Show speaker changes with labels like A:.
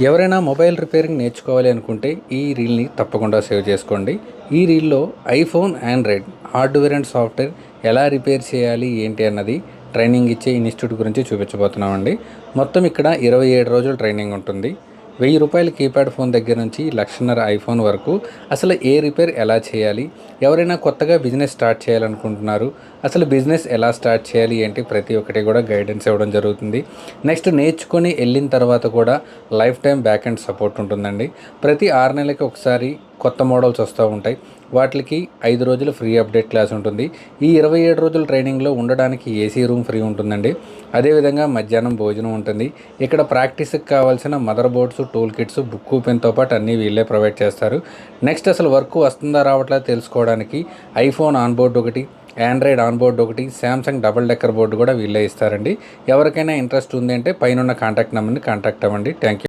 A: ఎవరైనా mobile repairing నేర్చుకోవాలి అనుకుంటే ఈ రీల్ని తప్పకుండా సేవ్ చేసుకోండి. ఈ రీల్లో iPhone Android hardware and software ఎలా రిపేర్ చేయాలి ఏంటి అన్నది ట్రైనింగ్ ఇచ్చే ఇన్స్టిట్యూట్ గురించి చూపించబోతున్నామండి. మొత్తం ఇక్కడ ఇరవై ఏడు రోజులు ట్రైనింగ్ ఉంటుంది. వెయ్యి రూపాయల కీప్యాడ్ ఫోన్ దగ్గర నుంచి లక్షన్నర ఐఫోన్ వరకు అసలు ఏ రిపేర్ ఎలా చేయాలి? ఎవరైనా కొత్తగా బిజినెస్ స్టార్ట్ చేయాలనుకుంటున్నారు. అసలు బిజినెస్ ఎలా స్టార్ట్ చేయాలి ఏంటి? ప్రతి ఒక్కటి కూడా గైడెన్స్ ఇవ్వడం జరుగుతుంది. నెక్స్ట్ నేర్చుకొని వెళ్ళిన తర్వాత కూడా life time back and support ఉంటుందండి. ప్రతి ఆరు నెలలకి ఒకసారి కొత్త మోడల్స్ వస్తూ ఉంటాయి. వాటికి ఐదు రోజులు ఫ్రీ అప్డేట్ క్లాస్ ఉంటుంది. ఈ ఇరవై ఏడు రోజుల ట్రైనింగ్లో ఉండడానికి ఏసీ రూమ్ ఫ్రీ ఉంటుందండి. అదేవిధంగా మధ్యాహ్నం భోజనం ఉంటుంది. ఇక్కడ ప్రాక్టీస్కి కావాల్సిన mother boards tool kits book పెన్తో పాటు అన్నీ వీళ్ళే ప్రొవైడ్ చేస్తారు. నెక్స్ట్ అసలు వర్క్ వస్తుందా రావట్లేదు తెలుసుకోవడానికి ఐఫోన్ ఆన్ బోర్డ్ ఒకటి ఆండ్రాయిడ్ ఆన్ బోర్డ్ ఒకటి శాంసంగ్ డబుల్ డెక్కర్ బోర్డు కూడా వీళ్ళే ఇస్తారండి. ఎవరికైనా ఇంట్రెస్ట్ ఉంది అంటే పైన కాంటాక్ట్ నెంబర్ని కాంటాక్ట్ అవ్వండి. Thank you